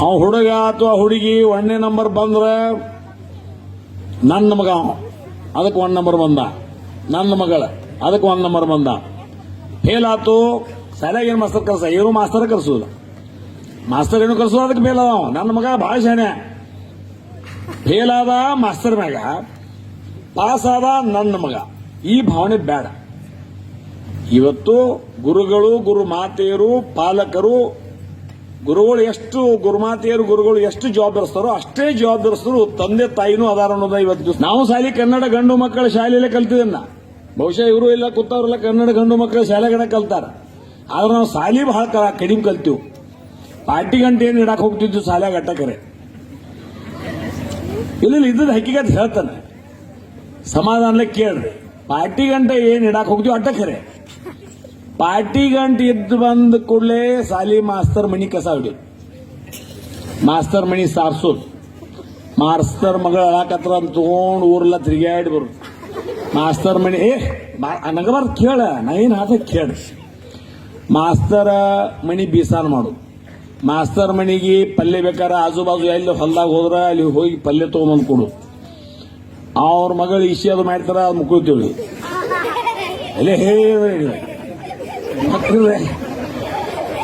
ಅವ ಹುಡುಗ ಅಥವಾ ಹುಡುಗಿ ಒಂದನೇ ನಂಬರ್ ಬಂದ್ರೆ ನನ್ನ ಮಗ. ಅದಕ್ಕೆ ಒಂದು ನಂಬರ್ ಬಂದ. ನನ್ನ ಮಗಳ. ಅದಕ್ಕೆ ಒಂದು ನಂಬರ್ ಬಂದ. ಫೇಲ್ ಆತು ಶಾಲೆಗೆ ಏನು ಮಾಸ್ತರ್ ಕರ್ಸ. ಏನು ಮಾಸ್ತರ್ ಕರ್ಸೋದು. ಮಾಸ್ತರ್ ಏನು ಕರ್ಸೋದು? ಅದಕ್ಕೆ ಫೇಲ್ ಅದಾವ ನನ್ನ ಮಗ ಭಾಳ ಶಾಣೆ. ಫೇಲ್ ಆದ ಮಾಸ್ತರ್ ಮ್ಯಾಗ ಪಾಸ್ ಆದ ನನ್ನ ಮಗ. ಈ ಭಾವನೆ ಬೇಡ. ಇವತ್ತು ಗುರುಗಳು, ಗುರು ಮಾತೆಯರು, ಪಾಲಕರು ಗುರುಗಳು ಎಷ್ಟು ಗುರುಮಾತೆಯರು, ಗುರುಗಳು ಎಷ್ಟು ಜವಾಬ್ದಾರಿಸ್ತಾರೋ ಅಷ್ಟೇ ಜವಾಬ್ದಾರಿಸ್ತರು ತಂದೆ ತಾಯಿನೂ ಅದಾರ ಅನ್ನೋದ ಇವತ್ತು. ನಾವು ಶಾಲೆ ಕನ್ನಡ ಗಂಡು ಮಕ್ಕಳ ಶಾಲೆಯಲ್ಲೇ ಕಲ್ತಿದ್ದನ್ನ ಬಹುಶಃ ಇವರು ಇಲ್ಲ, ಕೂತವ್ರೆಲ್ಲ ಕನ್ನಡ ಗಂಡು ಮಕ್ಕಳ ಶಾಲೆಗಣ ಕಲ್ತಾರ. ಆದ್ರೆ ನಾವು ಶಾಲಿ ಬಹಳ ಕಡಿಮೆ ಕಲ್ತೀವಿ. ಪಾರ್ಟಿ ಗಂಟೆ ಏನು ಇಡಕ್ ಹೋಗ್ತಿದ್ವಿ ಶಾಲೆ ಅಟ್ಟಕರೆ ಇಲ್ಲ ಇದ್ದದ ಹಕ್ಕಿಗತ್ ಹೇಳ್ತಾನೆ. ಸಮಾಧಾನಲ್ಲೇ ಕೇಳ್ರಿ. ಪಾರ್ಟಿ ಗಂಟೆ ಏನ್ ಇಡಾಕ್ ಹೋಗ್ತೀವಿ ಖರೆ ಪಾರ್ಟಿ ಗಂಟ್ ಇದ್ದು ಬಂದ ಕೂಡಲೇ ಸಾಲಿ ಮಾಸ್ತರ್ ಮಣಿ ಕಸ ಹೊಡಿಯೋದು ಮಾಸ್ತರ್ ಮಣಿ ಸಾರ್ಸೋದು ಮಾಸ್ತರ್ ಮಗಳ ಅಳಾಕತ್ರ ಅಂತ ತಗೊಂಡು ಊರೆಲ್ಲ ತಿರುಗಾಡಿ ಬರು. ಮಾಸ್ತರ್ ಮಣಿ, ಏ ನಗಬಾರ್ದು ಕೇಳ ನಾ ಏನು ಹಾಕ ಕೇಳ. ಮಾಸ್ತರ ಮಣಿ ಬೀಸಾನ್ ಮಾಡು. ಮಾಸ್ತರ್ ಮಣಿಗೆ ಪಲ್ಯ ಬೇಕಾರ ಆಜು ಬಾಜು ಎಲ್ಲಿ ಹೊಲ್ದಾಗ ಹೋದ್ರ ಅಲ್ಲಿ ಹೋಗಿ ಪಲ್ಯ ತಗೊಂಬಂದು ಕೊಡು. ಅವ್ರ ಮಗಳು ಇಶಿ ಅದು ಮಾಡ್ತಾರ ಅದು ಮುಕ್ಕೊಳ್ತೀವಿ. ಅಲ್ಲೇ ಹೇ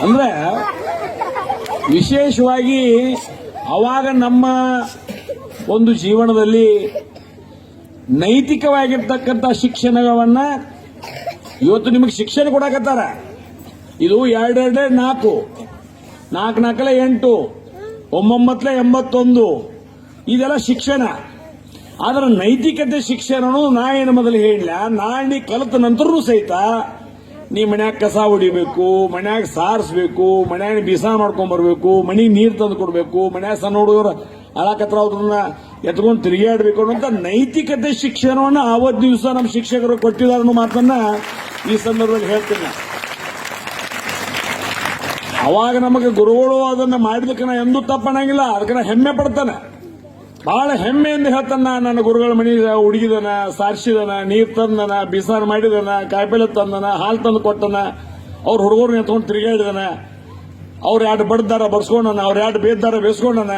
ಅಂದ್ರೆ ವಿಶೇಷವಾಗಿ ಅವಾಗ ನಮ್ಮ ಒಂದು ಜೀವನದಲ್ಲಿ ನೈತಿಕವಾಗಿರ್ತಕ್ಕಂಥ ಶಿಕ್ಷಣವನ್ನ ಇವತ್ತು ನಿಮಗೆ ಶಿಕ್ಷಣ ಕೊಡಕತ್ತಾರ. ಇದು ಎರಡೆರಡೆ ನಾಲ್ಕು. ನಾಲ್ಕು ನಾಲ್ಕಲೆ ಎಂಟು. ಒಂಬೊಂಬತ್ತಲೆ ಎಂಬತ್ತೊಂದು. ಇದೆಲ್ಲ ಶಿಕ್ಷಣ. ಆದ್ರೆ ನೈತಿಕತೆ ಶಿಕ್ಷಣನು ನಾ ಏನು ಮೊದಲು ಹೇಳಿಲ್ಲ. ನಾಳೆ ಕಲಿತ ನಂತರನೂ ಸಹಿತ ನೀ ಮನ್ಯಾಗ ಕಸ ಹೊಡಿಬೇಕು, ಮನ್ಯಾಗ ಸಾರಿಸ್ಬೇಕು, ಮನ್ಯಾಗ ಬೀಸ ಮಾಡ್ಕೊಂಡ್ ಬರ್ಬೇಕು, ಮನಿಗೆ ನೀರು ತಂದು ಕೊಡ್ಬೇಕು, ಮನ್ಯಾಗ ಸಣ್ಣ ಹುಡುಗರು ಅಳಕತ್ರ ಅವ್ರನ್ನ ಎತ್ಕೊಂಡು ತಿರುಗಾಡಬೇಕು ಅನ್ನೋಂಥ ನೈತಿಕತೆ ಶಿಕ್ಷಣವನ್ನ ಆವತ್ತು ದಿವಸ ನಮ್ಮ ಶಿಕ್ಷಕರು ಕೊಟ್ಟಿದ್ದಾರೆ ಅನ್ನೋ ಮಾತನ್ನ ಈ ಸಂದರ್ಭದಲ್ಲಿ ಹೇಳ್ತೀನಿ. ಅವಾಗ ನಮಗೆ ಗುರುಗಳು ಅದನ್ನ ಮಾಡಿದಕ್ಕನ ಎಂದೂ ತಪ್ಪಣಂಗಿಲ್ಲ, ಅದಕ್ಕೆ ಹೆಮ್ಮೆ ಪಡ್ತಾನೆ ಬಹಳ ಹೆಮ್ಮೆಯಿಂದ ಹೇಳ್ತಾನ ನನ್ನ ಗುರುಗಳ ಮನೆ ಹುಡುಗಿದನ ಸಾರ್ಸಿದನ, ನೀರ್ ತಂದನ, ಬಿಸಾರ್ ಮಾಡಿದನ, ಕಾಯಿಪಲ್ಲೆ ತಂದನ, ಹಾಲು ತಂದು ಕೊಟ್ಟನ, ಅವ್ರ ಹುಡುಗರು ಎತ್ಕೊಂಡು ತಿರುಗಾಡಿದನ ಅವ್ರು ಎರಡು ಬಡ್ದಾರ ಬರ್ಸ್ಕೊಂಡನ ಅವ್ರ ಎರಡು ಬೇದ್ದಾರ ಬೇಸ್ಕೊಂಡನ,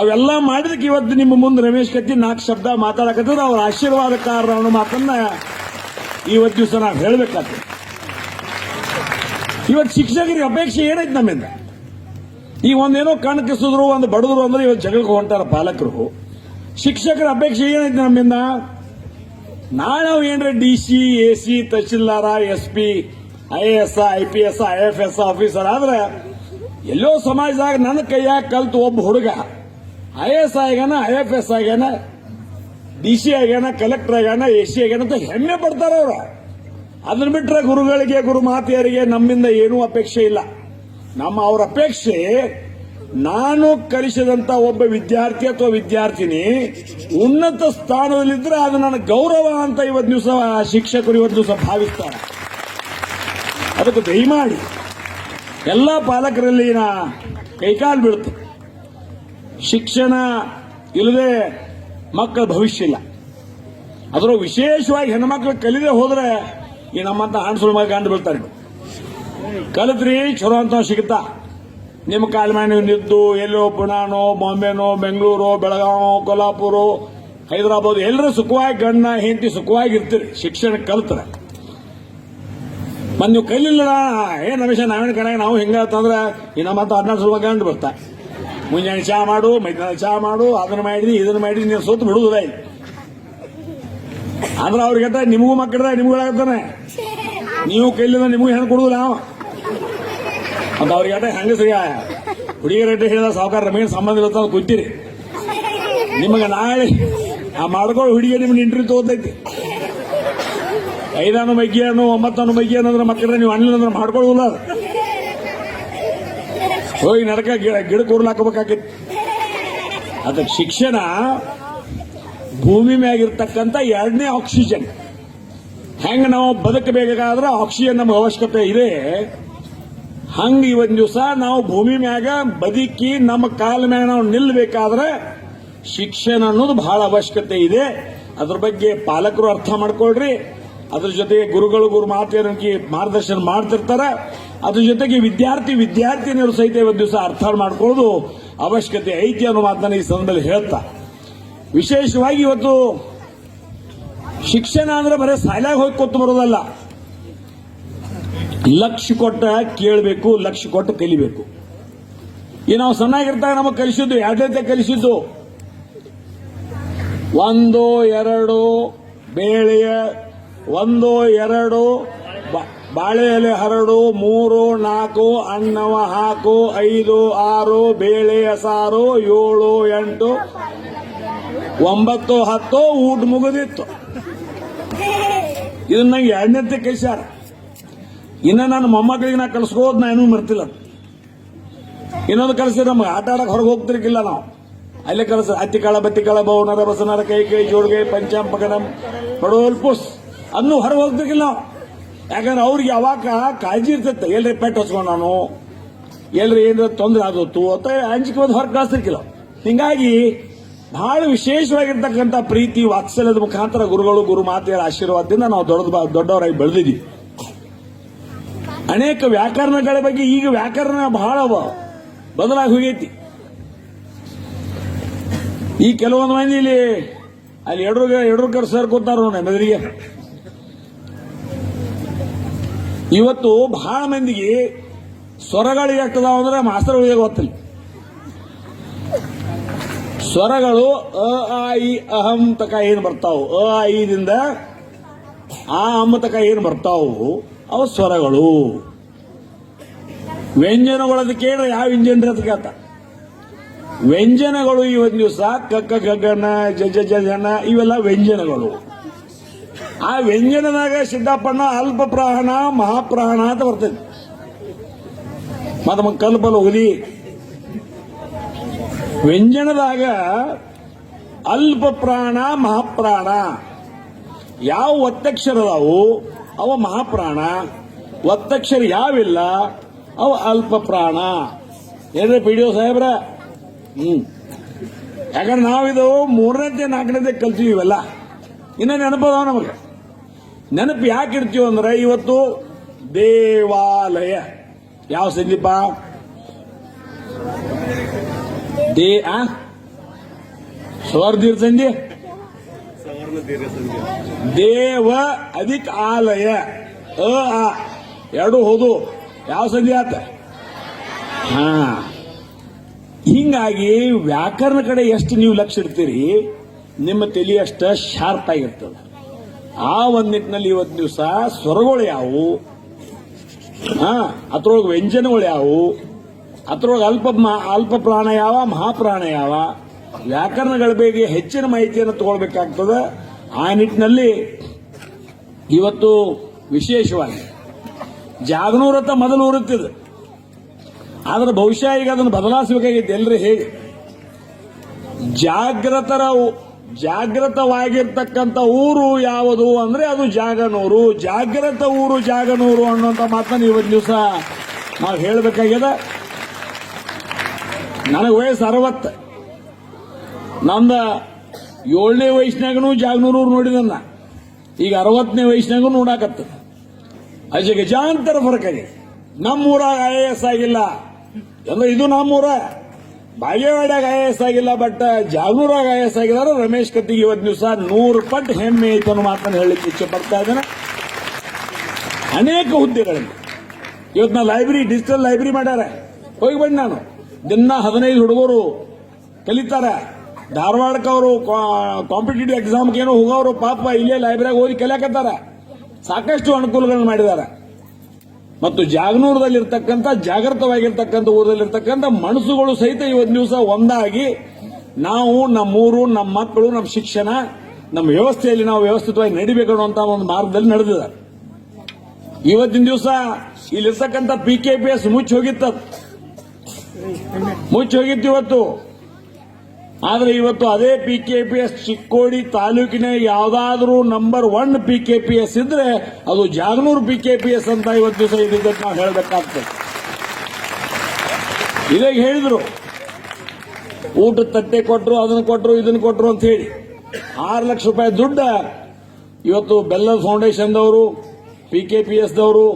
ಅವೆಲ್ಲ ಮಾಡಿದಕ್ಕೆ ಇವತ್ತು ನಿಮ್ಮ ಮುಂದೆ ರಮೇಶ್ ಕತ್ತಿ ನಾಲ್ಕು ಶಬ್ದ ಮಾತಾಡಕತ್ತದ, ಅವ್ರ ಆಶೀರ್ವಾದಕಾರ ಅನ್ನೋ ಮಾತನ್ನ ಇವತ್ತು ದಿವಸ ನಾವು ಹೇಳಬೇಕಾಗ್ತದೆ. ಇವತ್ತು ಶಿಕ್ಷಕರಿಗೆ ಅಪೇಕ್ಷೆ ಏನೈತೆ ನಮ್ಮಿಂದ? ಈ ಒಂದೇನೋ ಕಣ್ ಕಿಸಿದ್ರು ಒಂದು ಬಡದ್ರು ಅಂದ್ರೆ ಇವತ್ತು ಜಗಳಕ್ಕೆ ಹೊಂಟಾರ ಪಾಲಕರು. ಶಿಕ್ಷಕರ ಅಪೇಕ್ಷೆ ಏನೈತೆ ನಮ್ಮಿಂದ? ನಾಳೆ ನಾವು ಏನ್ರ D C A C tahsildar S P I A S I P S I F S officer ಆದ್ರೆ ಎಲ್ಲೋ ಸಮಾಜದಾಗ ನನ್ನ ಕೈಯಾಗ ಕಲ್ತು ಒಬ್ಬ ಹುಡುಗ. ಐ ಎಸ್ ಆಗ್ಯಾನ ಐ ಎಫ್ ಎಸ್ ಆಗ್ಯಾನ ಡಿ ಸಿ ಆಗ್ಯಾನ ಕಲೆಕ್ಟರ್ ಆಗ್ಯಾನ ಎ ಸಿ ಆಗ್ಯಾನ ಅಂತ ಹೆಮ್ಮೆ ಪಡ್ತಾರ ಅವ್ರು. ಅದನ್ನ ಬಿಟ್ರೆ ಗುರುಗಳಿಗೆ ಗುರು ಮಾತೆಯರಿಗೆ ನಮ್ಮಿಂದ ಏನೂ ಅಪೇಕ್ಷೆ ಇಲ್ಲ. ನಮ್ಮ ಅವರ ಅಪೇಕ್ಷೆ, ನಾನು ಕಲಿಸಿದಂತ ಒಬ್ಬ ವಿದ್ಯಾರ್ಥಿ ಅಥವಾ ವಿದ್ಯಾರ್ಥಿನಿ ಉನ್ನತ ಸ್ಥಾನದಲ್ಲಿದ್ದರೆ ಅದು ನನ್ನ ಗೌರವ ಅಂತ ಇವತ್ತು ದಿವಸ ಶಿಕ್ಷಕರು ಇವತ್ತು ದಿವಸ ಭಾವಿಸ್ತಾರೆ. ಅದಕ್ಕೆ ದಯಮಾಡಿ, ಎಲ್ಲ ಪಾಲಕರಲ್ಲಿ ನಾ ಕೈಕಾಲು ಬೀಳ್ತು ಶಿಕ್ಷಣ ಇಲ್ಲದೆ ಮಕ್ಕಳ ಭವಿಷ್ಯ ಇಲ್ಲ. ಅದರ ವಿಶೇಷವಾಗಿ ಹೆಣ್ಮಕ್ಳು ಕಲಿದೆ ಹೋದರೆ ಈ ನಮ್ಮಂತ ಹಣಸುಳ ಮಗ ಕಂಡು ಬೀಳ್ತಾರೆ. ಕಲಿತ್ರಿ, ಚಲೋ ಅಂತ ಸಿಗುತ್ತಾ? ನಿಮ್ಮ ಕಾಲ ಮೇಲೆ ನೀವು ನಿದ್ದು ಎಲ್ಲೋ ಪುಣಾನೋ, ಬಾಂಬೆನೋ, ಬೆಂಗಳೂರು, ಬೆಳಗಾವ್, ಕೊಲ್ಹಾಪುರ, ಹೈದರಾಬಾದ್ ಎಲ್ಲರೂ ಸುಖವಾಗಿ ಗಣ್ಣ ಹೆಂಡತಿ ಸುಖವಾಗಿ ಇರ್ತೀರಿ, ಶಿಕ್ಷಣ ಕಲ್ತ್ರೆ. ಮತ್ತೆ ನೀವು ಕಲಿಲ್ಲ ಏನ್ ರಮೇಶ, ನಾವೇನು ಕಣ, ನಾವು ಹಿಂಗ ಇನ್ನ ಮತ್ತೆ ಹದಿನಾರು ಸ್ವಲ್ಪ ಗಂಡು ಬರ್ತಾ. ಮುಂಜಾನೆ ಚಾ ಮಾಡು ಮೈದಾನ ಚಾ ಮಾಡು, ಅದನ್ನ ಮಾಡಿದ್ರಿ, ಇದನ್ನ ಮಾಡಿದ್ರಿ ನೀವು ಸೋತು ಬಿಡುವುದಿಲ್ಲ ಆದ್ರೆ ಅವ್ರಿಗೆ ನಿಮಗೂ ಮಕ್ಕಳ ನಿಮ್ಗಳಾಗತ್ತಾನೆ ನೀವು ಕೈಲಿಲ್ಲ ನಿಮಗೂ ಹೆಣ್ಣು ಕೊಡುದಿಲ್ಲ ನಾವು ಅಂತ ಅವ್ರಿಗೆ ಅಟ ಸರಿಯಾ ಹುಡುಗಿಯರ ಅಡ್ಡ ಹೇಳಿದ ಸಾವುಕಾರ ರಮೇಶ್ ಸಂಬಂಧ ಇರುತ್ತೆ ಅಂತ ಕೂತೀರಿ ನಿಮಗೆ ನಾಳೆ ಆ ಮಾಡ್ಕೊಳ್ಳೋ ಹುಡುಗಿ ನಿಮ್ಗೆ ಇಂಟರ್ವ್ಯೂ ತಗೋತೈತಿ. ಐದಾನು ಮಗ್ಗಿಯನ್ನು ಒಂಬತ್ತನ್ನು ಮಗ್ಗಿ ಅನ್ನೋದ್ರ ಮಕ್ಕಳ ನೀವು ಅಣ್ಣಿಲ್ಲ ಅಂದ್ರೆ ಮಾಡ್ಕೊಳ್ಳೋದಿಲ್ಲ ಅದು. ಹೋಗಿ ನಡಕ ಗಿಡ ಗಿಡ ಕೂರ್ಲು ಹಾಕೋಬೇಕಾಗಿತ್ತು ಅದಕ್ಕೆ ಶಿಕ್ಷಣ ಭೂಮಿ ಮ್ಯಾಗಿರ್ತಕ್ಕಂಥ ಎರಡನೇ ಆಕ್ಸಿಜನ್ ಹೆಂಗೆ ನಾವು ಬದುಕಬೇಕಾದ್ರೆ ಆಕ್ಸಿಜನ್ ನಮ್ಗೆ ಅವಶ್ಯಕತೆ ಇದೆ. ಹಂಗ ಇವತ್ತು ದಿವಸ ನಾವು ಭೂಮಿ ಮ್ಯಾಗ ಬದುಕಿ ನಮ್ಮ ಕಾಲ ಮ್ಯಾಗ ನಾವು ನಿಲ್ಲಬೇಕಾದ್ರೆ ಶಿಕ್ಷಣ ಅನ್ನೋದು ಬಹಳ ಅವಶ್ಯಕತೆ ಇದೆ. ಅದ್ರ ಬಗ್ಗೆ ಪಾಲಕರು ಅರ್ಥ ಮಾಡ್ಕೊಳ್ರಿ. ಅದ್ರ ಜೊತೆಗೆ ಗುರುಗಳು ಗುರು ಮಾತೆಯರಿಗೆ ಮಾರ್ಗದರ್ಶನ ಮಾಡ್ತಿರ್ತಾರೆ. ಅದ್ರ ಜೊತೆಗೆ ವಿದ್ಯಾರ್ಥಿ ವಿದ್ಯಾರ್ಥಿನಿಯರು ಸಹಿತ ಇವತ್ತು ದಿವಸ ಅರ್ಥ ಮಾಡ್ಕೊಳ್ಳೋದು ಅವಶ್ಯಕತೆ ಐತಿ ಅನ್ನೋ ಮಾತನ್ನ ಈ ಸಂದರ್ಭದಲ್ಲಿ ಹೇಳ್ತಾ. ವಿಶೇಷವಾಗಿ ಇವತ್ತು ಶಿಕ್ಷಣ ಅಂದ್ರೆ ಬರೀ ಸಾಲಾಗಿ ಹೋಗಿ ಕೊತ್ತು ಬರೋದಲ್ಲ. ಲಕ್ಷ ಕೊಟ್ಟ ಕೇಳಬೇಕು ಲಕ್ಷ ಕೊಟ್ಟು ಕಲಿಬೇಕು. ಈ ನಾವು ಸಣ್ಣಾಗಿರ್ತಾಗ ನಮಗೆ ಕಲಿಸಿದ್ದು ಎರಡೈತೆ ಕಲಿಸಿದ್ದು. ಒಂದು, ಎರಡು ಬೇಳೆಯ, ಒಂದು, ಎರಡು ಬಾಳೆ ಎಲೆ ಹರಡು, ಮೂರು, ನಾಲ್ಕು, ಅನ್ನವ ಹಾಕು, ಐದು, ಆರು, ಬೇಳೆಯ ಸಾರು, ಏಳು, ಎಂಟು, ಒಂಬತ್ತು, ಹತ್ತು, ಊಟ ಮುಗಿದಿತ್ತು. ಇದನ್ನ ಎರಡನೇ ಕಲಿಸ್ಯಾರ. ಇನ್ನ ನನ್ನ ಮೊಮ್ಮಕ್ಕಳಿಗೆ ನಾ ಕಲಿಸ್ಕೋದ್ ನಾ ಏನೂ ಮರ್ತಿಲ್ಲ. ಇನ್ನೊಂದು ಕಲಿಸಿದ್ರೆ ನಮ್ಗೆ ಆಟ ಆಡಕ್ ಹೊರಗೆ ಹೋಗ್ತಿರ್ಕಿಲ್ಲ ನಾವು. ಅಲ್ಲೇ ಕಲಿಸ ಅತ್ತಿಕಾಳ ಬತ್ತಿಕಾಳ ಬೌನರ, ಬಸನರ, ಕೈ ಕೈ, ಜೋಡ್ಗೆ ಪಂಚಂ ಪಗಡಂ ಪಡೋಲ್ ಪುಸ್. ಅದನ್ನು ಹೊರಗೆ ಹೋಗ್ತಿರ್ಕಿಲ್ಲ ನಾವು. ಯಾಕಂದ್ರೆ ಅವ್ರಿಗೆ ಯಾವಾಗ ಕಾಳಜಿ ಇರ್ತೈತೆ. ಎಲ್ರಿ ಪೆಟ್ಟು ಹಚ್ಕೊಂಡು ನಾನು. ಎಲ್ರಿ ಏನಾರ ತೊಂದರೆ ಆದೋತು ಅಂತ ಅಂಜಿಕೆ ಬಂದು ಹೊರಗೆ ಕಳಿಸ್ತಿರ್ಕಿಲ್ಲ ಹಿಂಗಾಗಿ ಬಹಳ ವಿಶೇಷವಾಗಿರ್ತಕ್ಕಂಥ ಪ್ರೀತಿ, ವಾತ್ಸಲ್ಯದ ಮುಖಾಂತರ ಗುರುಗಳು, ಗುರು ಮಾತೆಯರ ಆಶೀರ್ವಾದದಿಂದ ನಾವು ದೊಡ್ಡ ದೊಡ್ಡವರಾಗಿ ಬೆಳೆದಿದ್ದೀವಿ ಅನೇಕ ವ್ಯಾಕರಣಗಳ ಬಗ್ಗೆ ಈಗ ವ್ಯಾಕರಣ ಬಹಳ ಬದಲಾಗಿ ಹೋಗೈತಿ. ಈ ಕೆಲವೊಂದು ಮಂದಿ ಇಲ್ಲಿ, ಅಲ್ಲಿ ಎಡ್ರು ಎಡ್ರು ಸರ್ ಕೂತಾರ ನೋಡಿ ಮೆದರಿಗೆ ಇವತ್ತು ಬಹಳ ಮಂದಿಗೆ ಸ್ವರಗಳು ಆಗ್ತದಾವ ಅಂದ್ರೆ ಮಾಸ್ತರ್ಗಳಿಗೆ ಗೊತ್ತಿಲ್ಲ. ಸ್ವರಗಳು ಅ, ಆ, ಇ, ಅಹಂ ತಕ ಏನು ಬರ್ತಾವು? ಅ, ಆ ಇದಿಂದ ಆ ಅಮ್ಮ ತಕ ಏನು ಬರ್ತಾವು? ಅವು ಸ್ವರಗಳು ವ್ಯಂಜನಗಳದ ಕೇಳ ಯಾವ ಇಂಜನ್ ಅದಕ್ಕೆ ವ್ಯಂಜನಗಳು ಇವತ್ತು ದಿವಸ ಕಕ್ಕ ಗಗನ ಜಜ ಜನ ಇವೆಲ್ಲ ವ್ಯಂಜನಗಳು. ಆ ವ್ಯಂಜನದಾಗ ಸಿದ್ದಪ್ಪಣ್ಣ ಅಲ್ಪ ಪ್ರಾಣ ಮಹಾಪ್ರಾಣ ಅಂತ ಬರ್ತೈತಿ ಮತ್ತೆ ಕಲ್ಪಲ್ ಹೋಗಲಿ. ವ್ಯಂಜನದಾಗ ಅಲ್ಪ ಪ್ರಾಣ ಮಹಾಪ್ರಾಣ. ಯಾವ ಒತ್ತಕ್ಷರ ಅದಾವು ಅವ ಮಹಾಪ್ರಾಣ, ಒತ್ತಕ್ಷರ ಯಾವಿಲ್ಲ, ಅವ ಅಲ್ಪ ಪ್ರಾಣ ಏನ್ರಿ ಪಿ ಡಿ ಒ ಸಾಹೇಬ್ರ? ಹ್ಮ್. ಯಾಕಂದ್ರೆ ನಾವಿದು ನಾಲ್ಕನೇ ನಾಲ್ಕನೇತೆ ಕಲ್ತೀವಿ ಇವೆಲ್ಲ. ಇನ್ನ ನೆನಪದ ನಮಗೆ? ನೆನಪು ಯಾಕೆ ಇರ್ತೀವಿ ಅಂದ್ರೆ ಇವತ್ತು ದೇವಾಲಯ. ಯಾವ ಸಂದೀಪ ದೇ, ಆ? ಸ್ವರ್ಧೀರ್ ಸಂಧಿ ದೇವ ಅಧಿಕ ಆಲಯ. ಆ. ಎರಡು ಹೋದು ಯಾವ ಸಂಧಿ ಆತ? ಹಾ. ಹಿಂಗಾಗಿ ವ್ಯಾಕರಣ ಕಡೆ ಎಷ್ಟು ನೀವು ಲಕ್ಷ ಇಡ್ತೀರಿ, ನಿಮ್ಮ ತಲೆ ಅಷ್ಟ ಶಾರ್ಪ್ ಆಗಿರ್ತದೆ. ಆ ಒಂದ್ ನಿಟ್ಟಿನಲ್ಲಿ ಇವತ್ತು ದಿವಸ ಸ್ವರಗಳು ಯಾವು? ಹಾ, ಅದ್ರೊಳಗೆ ವ್ಯಂಜನಗಳು ಯಾವು? ಅದ್ರೊಳಗೆ ಅಲ್ಪ ಅಲ್ಪ ಪ್ರಾಣ ಯಾವ, ಮಹಾಪ್ರಾಣ ಯಾವ? ವ್ಯಾಕರಣಗಳ ಬಗ್ಗೆ ಹೆಚ್ಚಿನ ಮಾಹಿತಿಯನ್ನು ತಗೊಳ್ಬೇಕಾಗ್ತದೆ. ಆ ನಿಟ್ಟಿನಲ್ಲಿ ಇವತ್ತು ವಿಶೇಷವಾಗಿ ಜಾಗನೂರತ ಮೊದಲು ಉರುತ್ತಿದೆ ಆದ್ರೆ ಬಹುಶಃ ಈಗ ಅದನ್ನು ಬದಲಾಯಿಸಬೇಕಾಗಿತ್ತು. ಎಲ್ಲರೂ ಹೇಗೆ? ಜಾಗೃತರ ಜಾಗೃತವಾಗಿರ್ತಕ್ಕಂಥ ಊರು ಯಾವುದು ಅಂದ್ರೆ ಅದು ಜಾಗನೂರು. ಜಾಗೃತ ಊರು ಜಾಗನೂರು ಅನ್ನುವಂಥ ಮಾತನ್ನು ಇವತ್ತು ದಿವಸ ನಾವು ಹೇಳಬೇಕಾಗಿದೆ. ನನಗೆ ವಯಸ್ಸು ಅರವತ್ತು. ನಂದ ಏಳನೇ ವಯಸ್ಸಿನಾಗನು ಜಾಗನೂರು ನೋಡಿದನ್ನ. ಈಗ ಅರವತ್ತನೇ ವಯಸ್ಸಿನಾಗೂ ನೋಡಾಕತ್ತ. ಅಜ ಗಜಾಂತರ ಫರಕ್ ಆಗಿದೆ. ನಮ್ಮೂರಾಗ ಐ ಎಸ್ ಆಗಿಲ್ಲ. ಅಂದ್ರೆ ಇದು ನಮ್ಮೂರ. ಬಾಗೇವಾಡ್ಯಾಗ ಐ ಎಸ್ ಆಗಿಲ್ಲ, ಬಟ್ ಜಾಗನೂರಾಗ ಐ ಎಸ್ ರಮೇಶ್ ಕತ್ತಿಗೆ ಇವತ್ತು ದಿವಸ ನೂರು ಪಟ್ಟು ಹೆಮ್ಮೆ ಐತೆ ಅನ್ನೋ ಮಾತನ್ನು ಹೇಳಲಿಕ್ಕೆ ಇಚ್ಛೆ ಪಡ್ತಾ ಇದ್ದೇನೆ. ಅನೇಕ ಹುದ್ದೆಗಳಲ್ಲಿ ಇವತ್ತು ನಾ ಲೈಬ್ರರಿ, ಡಿಜಿಟಲ್ ಲೈಬ್ರರಿ ಮಾಡ್ಯಾರ. ಹೋಗಿ ಬಂದು ನಾನು. ದಿನ ಹದಿನೈದು ಹುಡುಗರು ಕಲಿತಾರೆ. ಧಾರವಾಡಕ್ಕೆ ಅವರು ಕಾಂಪಿಟೇಟಿವ್ ಎಕ್ಸಾಮ್ಗೆ ಏನೋ ಹೋಗೋರು ಪಾಪ ಇಲ್ಲೇ ಲೈಬ್ರರಿಗೆ ಓದಿ ಕಲಿಯಾಕತ್ತಾರ. ಸಾಕಷ್ಟು ಅನುಕೂಲಗಳನ್ನು ಮಾಡಿದ್ದಾರೆ. ಮತ್ತು ಜಾಗನೂರದಲ್ಲಿರ್ತಕ್ಕಂಥ, ಜಾಗೃತವಾಗಿರ್ತಕ್ಕಂಥ ಊರದಲ್ಲಿರ್ತಕ್ಕಂಥ ಮನಸ್ಸುಗಳು ಸಹಿತ ಇವತ್ತು ದಿವಸ ಒಂದಾಗಿ ನಾವು ನಮ್ಮೂರು, ನಮ್ಮ ಮಕ್ಕಳು, ನಮ್ಮ ಶಿಕ್ಷಣ, ನಮ್ಮ ವ್ಯವಸ್ಥೆಯಲ್ಲಿ ನಾವು ವ್ಯವಸ್ಥಿತವಾಗಿ ನಡಿಬೇಕು ಅನ್ನುವಂತ ಒಂದು ಮಾರ್ಗದಲ್ಲಿ ನಡೆದಿದ್ದಾರೆ ಇವತ್ತಿನ ದಿವಸ ಇಲ್ಲಿರ್ತಕ್ಕಂಥ ಪಿ ಕೆ ಪಿ ಎಸ್ ಮುಚ್ಚಿ ಹೋಗಿತ್ತು. ಮುಚ್ಚಿ ಹೋಗಿತ್ತು ಇವತ್ತು. ಆದ್ರೆ ಇವತ್ತು ಅದೇ P K P S Chikkodi ತಾಲೂಕಿನ ಯಾವ್ದಾದ್ರೂ number one P K P S ಇದ್ರೆ ಅದು Jaganur P K P S ಅಂತ ಇವತ್ತು ದಿವಸ ಇದ್ದಿದ್ದ ನಾವು ಹೇಳಬೇಕಾಗ್ತದೆ. ಇದೇ ಹೇಳಿದ್ರು. ಊಟ ತಟ್ಟೆ ಕೊಟ್ಟರು ಅದನ್ನ ಕೊಟ್ಟರು ಇದನ್ನ ಕೊಟ್ಟರು ಅಂತ ಹೇಳಿ. ಆರು ಲಕ್ಷ ರೂಪಾಯಿ ದುಡ್ಡ ಇವತ್ತು ಬೆಲ್ಲದ ಫೌಂಡೇಶನ್ದವರು ಪಿ ಕೆ ಪಿ ಎಸ್ ದವರು,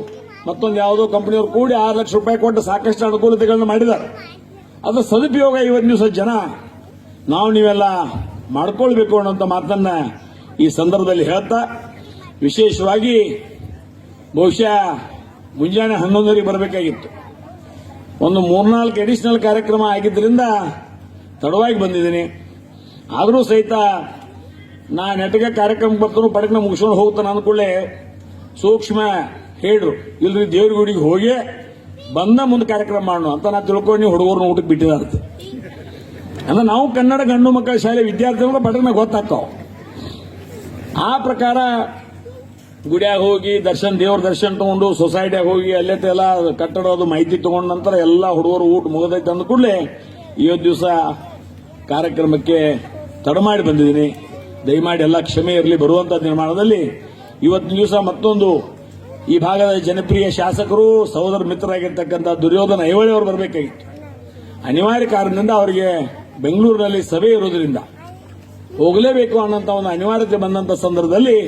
ಮತ್ತೊಂದು ಯಾವುದೋ ಕಂಪನಿಯವರು ಕೂಡಿ ಆರು ಲಕ್ಷ ರೂಪಾಯಿ ಕೊಟ್ಟು ಸಾಕಷ್ಟು ಅನುಕೂಲತೆಗಳನ್ನು ಮಾಡಿದ್ದಾರೆ. ಅದರ ಸದುಪಯೋಗ ಇವತ್ತು ದಿವಸ ಜನ ನಾವು ನೀವೆಲ್ಲ ಮಾಡ್ಕೊಳ್ಬೇಕು ಅನ್ನೋಂಥ ಮಾತನ್ನ ಈ ಸಂದರ್ಭದಲ್ಲಿ ಹೇಳ್ತಾ, ವಿಶೇಷವಾಗಿ ಬಹುಶಃ ಮುಂಜಾನೆ ಹನ್ನೊಂದರಿಗೆ ಬರಬೇಕಾಗಿತ್ತು. ಒಂದು ಮೂರ್ನಾಲ್ಕು ಅಡಿಷನಲ್ ಕಾರ್ಯಕ್ರಮ ಆಗಿದ್ದರಿಂದ ತಡವಾಗಿ ಬಂದಿದ್ದೀನಿ. ಆದರೂ ಸಹಿತ ನಾ ನೆಟ್ಟಗೆ ಕಾರ್ಯಕ್ರಮ ಬರ್ತಾನು ಪಡಕ್ನ ಮುಗಿಸ್ಕೊಂಡು ಹೋಗ್ತಾನೆ ಅಂದ್ಕೊಳ್ಳೆ ಸೂಕ್ಷ್ಮ ಹೇಳ್ರು, ಇಲ್ರಿ ದೇವ್ರ ಗುಡಿಗೆ ಹೋಗಿ ಬಂದ ಮುಂದೆ ಕಾರ್ಯಕ್ರಮ ಮಾಡೋಣ ಅಂತ ನಾ ತಿಳ್ಕೊಂಡು ಹುಡುಗರನ್ನ ಊಟಕ್ಕೆ ಬಿಟ್ಟಿದಾರ್ಥ ಅಂದ್ರೆ ನಾವು ಕನ್ನಡ ಗಂಡು ಮಕ್ಕಳ ಶಾಲೆ ವಿದ್ಯಾರ್ಥಿಗಳು ಪಡಕ್ನ ಗೊತ್ತಾಗ್ತಾವ. ಆ ಪ್ರಕಾರ ಗುಡಿಯಾಗ ಹೋಗಿ ದರ್ಶನ್, ದೇವ್ರ ದರ್ಶನ ತಗೊಂಡು ಸೊಸೈಟಿಯಾಗ ಹೋಗಿ ಅಲ್ಲೇ ಎಲ್ಲ ಅದು ಮಾಹಿತಿ ತಗೊಂಡ ನಂತರ ಎಲ್ಲ ಹುಡುಗರು ಊಟ ಮುಗಿದೈತೆ ಅಂದ ಕೂಡಲೇ ಇವತ್ತು ದಿವಸ ಕಾರ್ಯಕ್ರಮಕ್ಕೆ ತಡ ಮಾಡಿ ಬಂದಿದ್ದೀನಿ. ದಯಮಾಡಿ ಎಲ್ಲ ಕ್ಷಮೆ ಇರಲಿ ಬರುವಂತ ನಿರ್ಮಾಣದಲ್ಲಿ. ಇವತ್ತಿನ ದಿವಸ ಮತ್ತೊಂದು ಈ ಭಾಗದ ಜನಪ್ರಿಯ ಶಾಸಕರು, ಸಹೋದರ ಮಿತ್ರರಾಗಿರ್ತಕ್ಕಂಥ ದುರ್ಯೋಧನ ಐವಳಿ ಅವರು ಬರಬೇಕಾಗಿತ್ತು. ಅನಿವಾರ್ಯ ಕಾರಣದಿಂದ ಅವರಿಗೆ ಬೆಂಗಳೂರಿನಲ್ಲಿ ಸಭೆ ಇರೋದ್ರಿಂದ ಹೋಗಲೇಬೇಕು ಅನ್ನೋಂಥ ಒಂದು ಅನಿವಾರ್ಯತೆ ಬಂದಂತ ಸಂದರ್ಭದಲ್ಲಿ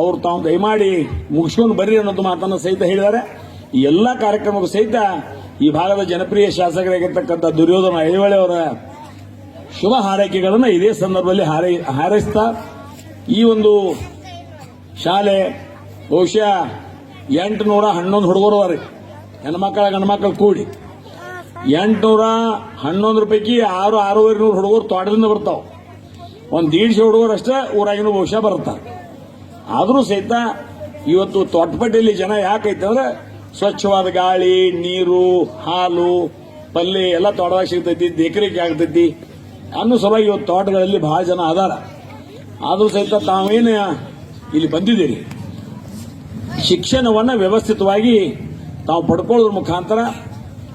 ಅವರು ತಾವು ದಯಮಾಡಿ ಮುಗಿಸ್ಕೊಂಡು ಬರ್ರಿ ಅನ್ನೋದು ಮಾತನ್ನು ಸಹಿತ ಹೇಳಿದ್ದಾರೆ. ಈ ಎಲ್ಲ ಕಾರ್ಯಕ್ರಮಕ್ಕೂ ಸಹಿತ ಈ ಭಾಗದ ಜನಪ್ರಿಯ ಶಾಸಕರಾಗಿರ್ತಕ್ಕಂಥ ದುರ್ಯೋಧನ ಐಹೊಳೆ ಅವರ ಶುಭ ಹಾರೈಕೆಗಳನ್ನು ಇದೇ ಸಂದರ್ಭದಲ್ಲಿ ಹಾರೈ, ಹಾರೈಸ್ತಾ ಈ ಒಂದು ಶಾಲೆ ಬಹುಶಃ ಎಂಟುನೂರ ಹನ್ನೊಂದು ಹುಡುಗರು ಅದಾರೆ ಹೆಣ್ಮಕ್ಳ ಗಂಡ್ಮಕ್ಳು ಕೂಡಿ. ಎಂಟುನೂರ ಹನ್ನೊಂದು ಪೈಕಿ ಆರು ಆರೂವರೆ ನೂರು ಹುಡುಗರು ತೋಟದಿಂದ ಬರ್ತಾವ. ಒಂದು ದೀಡ್ಶೆ ಹುಡುಗರು ಅಷ್ಟೇ ಊರಾಗಿನ ಬಹುಶಃ ಬರ್ತಾರೆ. ಆದರೂ ಸಹಿತ ಇವತ್ತು ತೋಟಪಟ್ಟಿಯಲ್ಲಿ ಜನ ಯಾಕೈತೆ ಅಂದ್ರೆ ಸ್ವಚ್ಛವಾದ ಗಾಳಿ, ನೀರು, ಹಾಲು, ಪಲ್ಲೆ ಎಲ್ಲ ತೋಟದಾಗ ಸಿಗ್ತೈತಿ ದೇಕರಿಕೆ ಆಗ್ತೈತಿ. ಅನ್ನೋ ಸಲುವಾಗಿ ಇವತ್ತು ತೋಟಗಳಲ್ಲಿ ಬಹಳ ಜನ ಅದಾರ. ಆದರೂ ಸಹಿತ ತಾವೇನು ಇಲ್ಲಿ ಬಂದಿದ್ದೀರಿ? ಶಿಕ್ಷಣವನ್ನ ವ್ಯವಸ್ಥಿತವಾಗಿ ತಾವು ಪಡ್ಕೊಳ್ಳೋದ್ರ ಮುಖಾಂತರ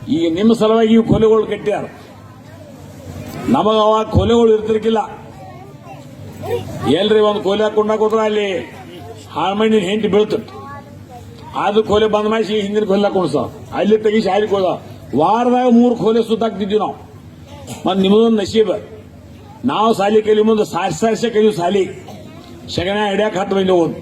ಈಗ ನಿಮ್ಮ ಸಲುವಾಗಿ ಇವು ಕೊಲೆಗಳು ಕಟ್ಟ್ಯಾರ ನಮಗ ಅವಾಗ ಕೊಲೆಗಳು ಇರ್ತಿರ್ಕಿಲ್ಲ. ಎಲ್ರಿ ಒಂದು ಕೊಲೆ ಹಾಕೊಂಡಾಗ ಹೋದ್ರ ಅಲ್ಲಿ ಹಾಳ್ಮಣ್ಣಿನ ಹೆಂಡಿ ಬೀಳ್ತು ಅದು ಕೊಲೆ ಬಂದ ಮಾಡಿಸಿ ಹಿಂದಿನ ಕೊಲೆ ಹಾಕೊಂಡ್ಸ ಅಲ್ಲಿ ತೆಗಿ ಶಾಲಿ ಹೋದ. ವಾರದಾಗ ಮೂರು ಕೊಲೆ ಸುತ್ತಾಕ್ತಿದ್ವಿ ನಾವು. ಮತ್ತೆ ನಿಮ್ಮದೊಂದು ನಶೀಬ. ನಾವು ಸಾಲಿ ಕಲಿ ಮುಂದೆ ಸಾರಿ ಸಾರ್ಸೆ ಕಲಿಯು ಸಾಲಿ. ಶಗಣ ಹಿಡ್ಯಾಕ ಹತ್ತು ಮಂದಿ ಹೋಗೋದು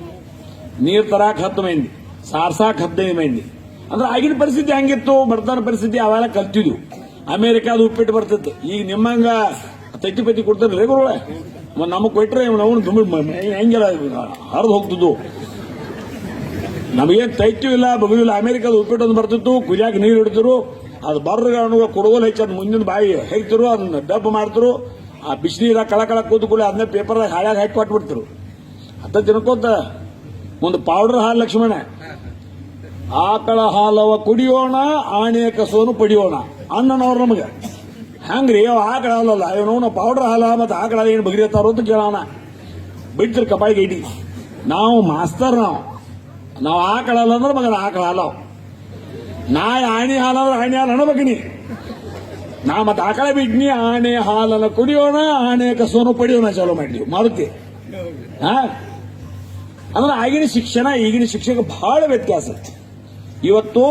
ನೀರು ತರಾಕ್ ಹತ್ತು ಮಂದಿ. ಸಾರ್ಸಾಕ್ ಹದಿನೈದು ಮಂದಿ. ಅಂದ್ರೆ ಆಗಿನ ಪರಿಸ್ಥಿತಿ ಹಂಗಿತ್ತು, ಬಡತನ ಪರಿಸ್ಥಿತಿ ಅವೆಲ್ಲ ಕಲ್ತಿದ್ವು. ಅಮೇರಿಕಾದ ಉಪ್ಪಿಟ್ಟು ಬರ್ತಿತ್ತು. ಈಗ ನಿಮ್ಮಂಗ ತಟ್ಟಿ ಪತ್ತಿ ಕೊಡ್ತಾರೆ ರೇಗುರುಳೆ ನಮಗ್ ಕೊಟ್ಟರೆ ಅವನು ತುಂಬ ಹೆಂಗಿಲ್ಲ ಹರಿದು ಹೋಗ್ತಿದ್ವು. ನಮಗೇನು ತೈತ್ಯೂ ಇಲ್ಲ ಬಗು ಇಲ್ಲ. ಅಮೇರಿಕಾದ ಉಪ್ಪಿಟ್ಟು ಒಂದು ಬರ್ತಿತ್ತು ಕುಜಾಕ್ ನೀರು ಹಿಡಿದ್ರು ಅದು ಬರ್ರಗ ಕೊಡಗೋಲು ಹೆಚ್ಚು ಮುಂದಿನ ಬಾಯಿ ಹೇಗ್ತಿರು ಅದನ್ನ ಡಬ್ ಮಾಡ್ತಿರು ಆ ಬಿಸಿನೀರ ಕಳ ಕಳ ಕೂತ್ಕೊಳ್ಳಿ ಅದನ್ನ ಪೇಪರ್ ಹಾಳಾಗಿ ಹಾಕಿ ಕೊಟ್ಬಿಡ್ತಿರು ಅಂತ ತಿನ್ಕೋತ ಒಂದು ಪೌಡರ್ ಹಾಲು ಲಕ್ಷ್ಮಣ. ಆಕಳ ಹಾಲವ ಕುಡಿಯೋಣ ಆಣೆ ಕಸವನ್ನು ಪಡಿಯೋಣ. ಅನ್ನನವ್ರು ನಮಗೆ. ಹಂಗ್ರಿ, ಅವ ಆಕಳ ಹಾಲಲ್ಲ. ಇವನವನ ಪೌಡರ್ ಹಾಲ ಮತ್ತೆ ಆಕಳ ಏನು ಬಗೆತಾರೋ ಅಂತ ಕೇಳೋಣ. ಬಿಡ್ತಿರ್ ಕಪಾಳಿಗೆ ಇಡಿ ನಾವು ಮಾಸ್ತರ್ ನಾವು. ನಾವು ಆಕಳ ಹಾಲ ಅಂದ್ರೆ ಮಗನ ಆಕಳ ಹಾಲವ್ ನಾಯಿ ಆಣಿ ಹಾಲು ಅಂದ್ರೆ ಆಣಿ ಹಾಲು ನಾ ಮತ್ತೆ ಆಕಳ ಬಿಡ್ನಿ ಆಣೆ ಹಾಲನ್ನ ಕುಡಿಯೋಣ, ಆಣೆ ಕಸವನ್ನು ಪಡಿಯೋಣ ಚಾಲು ಮಾಡಿದ್ವಿ. ಮಾರುತಿ. ಹಾ? ಅಂದ್ರೆ ಆಗಿನ ಶಿಕ್ಷಣ, ಈಗಿನ ಶಿಕ್ಷಣ ಬಹಳ ವ್ಯತ್ಯಾಸ ಇವತ್ತು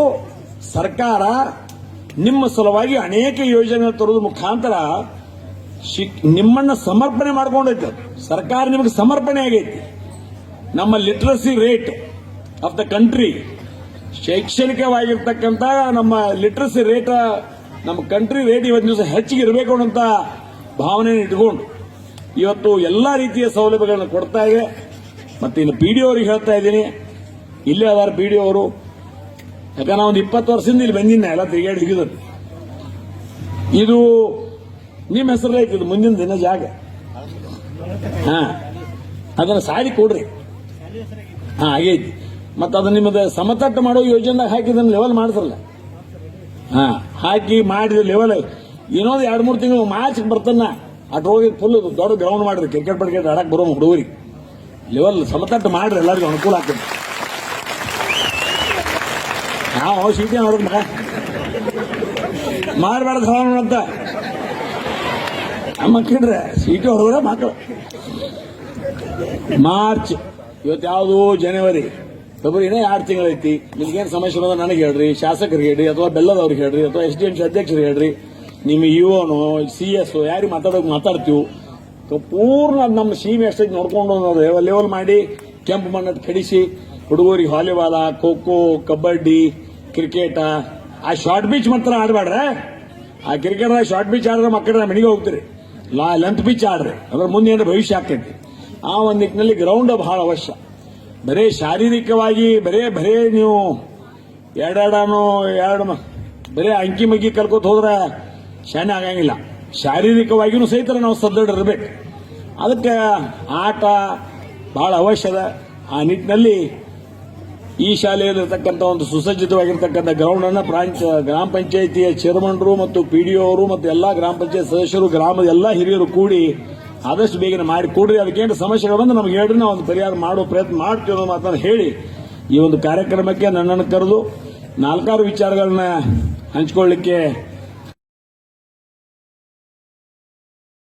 ಸರ್ಕಾರ ನಿಮ್ಮ ಸಲುವಾಗಿ ಅನೇಕ ಯೋಜನೆ ತರುವುದು ಮುಖಾಂತರ ನಿಮ್ಮನ್ನ ಸಮರ್ಪಣೆ ಮಾಡ್ಕೊಂಡೈತೆ ಸರ್ಕಾರ ನಿಮಗೆ ಸಮರ್ಪಣೆ ಆಗೈತಿ. ನಮ್ಮ literacy rate of the country ಶೈಕ್ಷಣಿಕವಾಗಿರ್ತಕ್ಕಂಥ ನಮ್ಮ ಲಿಟ್ರಸಿ ರೇಟ್ ನಮ್ಮ ಕಂಟ್ರಿ ರೇಟ್ ಇವತ್ತು ದಿವಸ ಹೆಚ್ಚಿಗೆ ಇರಬೇಕು ಅನ್ನೋಂಥ ಭಾವನೆ ಇಟ್ಕೊಂಡು ಇವತ್ತು ಎಲ್ಲಾ ರೀತಿಯ ಸೌಲಭ್ಯಗಳನ್ನು ಕೊಡ್ತಾ ಇದೆ. ಮತ್ತೆ ಇನ್ನು ಪಿ ಡಿ ಅವರಿಗೆ ಹೇಳ್ತಾ ಇದ್ದೀನಿ. ಇಲ್ಲೇ ಅದಾರ ಪಿ ಡಿ ಅವರು. ಯಾಕಂದ್ರೆ ಒಂದು ಇಪ್ಪತ್ತು ವರ್ಷದಿಂದ ಇಲ್ಲಿ ಬಂದಿನ ಎಲ್ಲ ತಿರುಗಾಡಿ ಸಿಗಿದ್ರು ಇದು ನಿಮ್ಮ ಐತಿ, ಇದು ಮುಂದಿನ ದಿನ ಜಾಗ. ಹಾ, ಅದನ್ನ ಸಾರಿ ಕೊಡ್ರಿ. ಹಾ ಆಗೈತಿ ಮತ್ತೆ ಅದನ್ನ ನಿಮ್ಮದ ಸಮತಟ್ಟು ಮಾಡೋ ಯೋಜನೆದಾಗ ಹಾಕಿ ಲೆವೆಲ್ ಮಾಡಿದ್ರಲ್ಲ ಹಾ, ಹಾಕಿ ಮಾಡಿದ ಲೆವೆಲ್ ಇನ್ನೊಂದು ಎರಡು ಮೂರು ತಿಂಗಳು ಮಾರ್ಚ್ ಬರ್ತಾನ ಅಟ್ ಹೋಗಿ ಫುಲ್ ದೊಡ್ಡ ಗ್ರೌಂಡ್ ಮಾಡ್ರಿ ಕ್ರಿಕೆಟ್ ಪಡ್ಕೆಟ್ ಆಡಕ್ ಬರೋ ಹುಡುಗರಿಗೆ. ಲೆವೆಲ್ ಸಮತಟ್ಟು ಮಾಡ್ರಿ, ಎಲ್ಲರಿಗೂ ಅನುಕೂಲ ಆಗ್ತದೆ. ನಾವು ಸೀಟಿ ಅವ್ರ ಮಗ. ಹವಾಮಾನ ಅಂತ. ಮಕ್ಕಳ್ರೆ ಸೀಟು ಹೊಡೆದ್ರೆ ಮಕ್ಕಳು ಮಾರ್ಚ್ ಇವತ್ತು ಯಾವುದು ಜನವರಿ. ಇನ್ನೂ ಎರಡು ತಿಂಗಳೈತಿ ನಿಮ್ಗೇನು ಸಮಸ್ಯೆ ಬಂದ್ರೆ ನನಗೆ ಹೇಳ್ರಿ, ಶಾಸಕರಿಗೆ ಹೇಳ್ರಿ, ಅಥವಾ ಬೆಲ್ಲದವ್ರಿಗೆ ಹೇಳ್ರಿ, ಅಥವಾ ಎಸ್ ಡಿ ಎಂ ಸಿ ಅಧ್ಯಕ್ಷರಿಗೆ ಹೇಳ್ರಿ. ನಿಮ್ಮ ಯುವನು, ಸಿ ಎಸ್ ಯಾರಿಗೆ ಮಾತಾಡೋಕೆ ಮಾತಾಡ್ತೀವಿ ಪೂರ್ಣ ನಮ್ಮ ಸೀಮೆ ಎಷ್ಟೈತಿ ನೋಡ್ಕೊಂಡು ಲೆವೆಲ್ ಮಾಡಿ, ಕೆಂಪು ಮಣ್ಣು ಕಡಿಸಿ, ಹುಡುಗರಿಗೆ ವಾಲಿಬಾಲ, ಖೋ ಖೋ, ಕಬಡ್ಡಿ ಕ್ರಿಕೆಟ್, ಆ ಶಾರ್ಟ್ ಪಿಚ್ ಮಾತ್ರ ಆಡಬೇಡ್ರೆ. ಆ ಕ್ರಿಕೆಟ್ದಾಗ ಶಾರ್ಟ್ ಪಿಚ್ ಆಡಿದ್ರೆ ಮಕ್ಕಳ ಮನೆಗೆ ಹೋಗ್ತೀರಿ. ಲಾ ಲೆಂತ್ ಪಿಚ್ ಆಡ್ರಿ. ಅಂದ್ರೆ ಮುಂದೆ ಏನಾರ ಭವಿಷ್ಯ ಆಗ್ತೈತಿ? ಆ ಒಂದು ನಿಟ್ಟಿನಲ್ಲಿ ಗ್ರೌಂಡ್ ಬಹಳ ಅವಶ್ಯ. ಬರೇ ಶಾರೀರಿಕವಾಗಿ, ಬರೇ ಬರೇ ನೀವು ಎರಡೆರಡನೋ ಎರಡು ಬರೇ ಅಂಕಿ ಮಗ್ಗಿ ಕಲ್ಕೋತ ಹೋದ್ರೆ ಶಾನೆ ಆಗಂಗಿಲ್ಲ. ಶಾರೀರಿಕವಾಗಿನೂ ಸಹಿತ ನಾವು ಇರಬೇಕು ಅದಕ್ಕೆ ಆಟ ಬಹಳ ಅವಶ್ಯದ. ಆ ನಿಟ್ಟಿನಲ್ಲಿ ಈ ಶಾಲೆಯಲ್ಲಿರ್ತಕ್ಕಂಥ ಒಂದು ಸುಸಜ್ಜಿತವಾಗಿರ್ತಕ್ಕಂಥ ಗ್ರೌಂಡ್ ಅನ್ನ ಪ್ರಾಂಚ, ಗ್ರಾಮ ಪಂಚಾಯಿತಿಯ ಚೇರ್ಮನ್ರು ಮತ್ತು ಪಿ ಡಿ ಅವರು ಮತ್ತು ಎಲ್ಲಾ ಗ್ರಾಮ ಪಂಚಾಯತ್ ಸದಸ್ಯರು, ಗ್ರಾಮದ ಎಲ್ಲಾ ಹಿರಿಯರು ಕೂಡಿ ಆದಷ್ಟು ಬೇಗನೆ ಮಾಡಿ ಕೊಡ್ರಿ. ಅದಕ್ಕೇನು ಸಮಸ್ಯೆಗಳು ಬಂದು ನಮ್ಗೆ ಹೇಳ್ರಿ ನಾವು ಒಂದು ಪರಿಹಾರ ಮಾಡೋ ಪ್ರಯತ್ನ ಮಾಡ್ತೀವಿ ಅನ್ನೋ ಮಾತನ್ನು ಹೇಳಿ ಈ ಒಂದು ಕಾರ್ಯಕ್ರಮಕ್ಕೆ ನನ್ನನ್ನು ಕರೆದು ನಾಲ್ಕಾರು ವಿಚಾರಗಳನ್ನ ಹಂಚಿಕೊಳ್ಳಿಕ್ಕೆ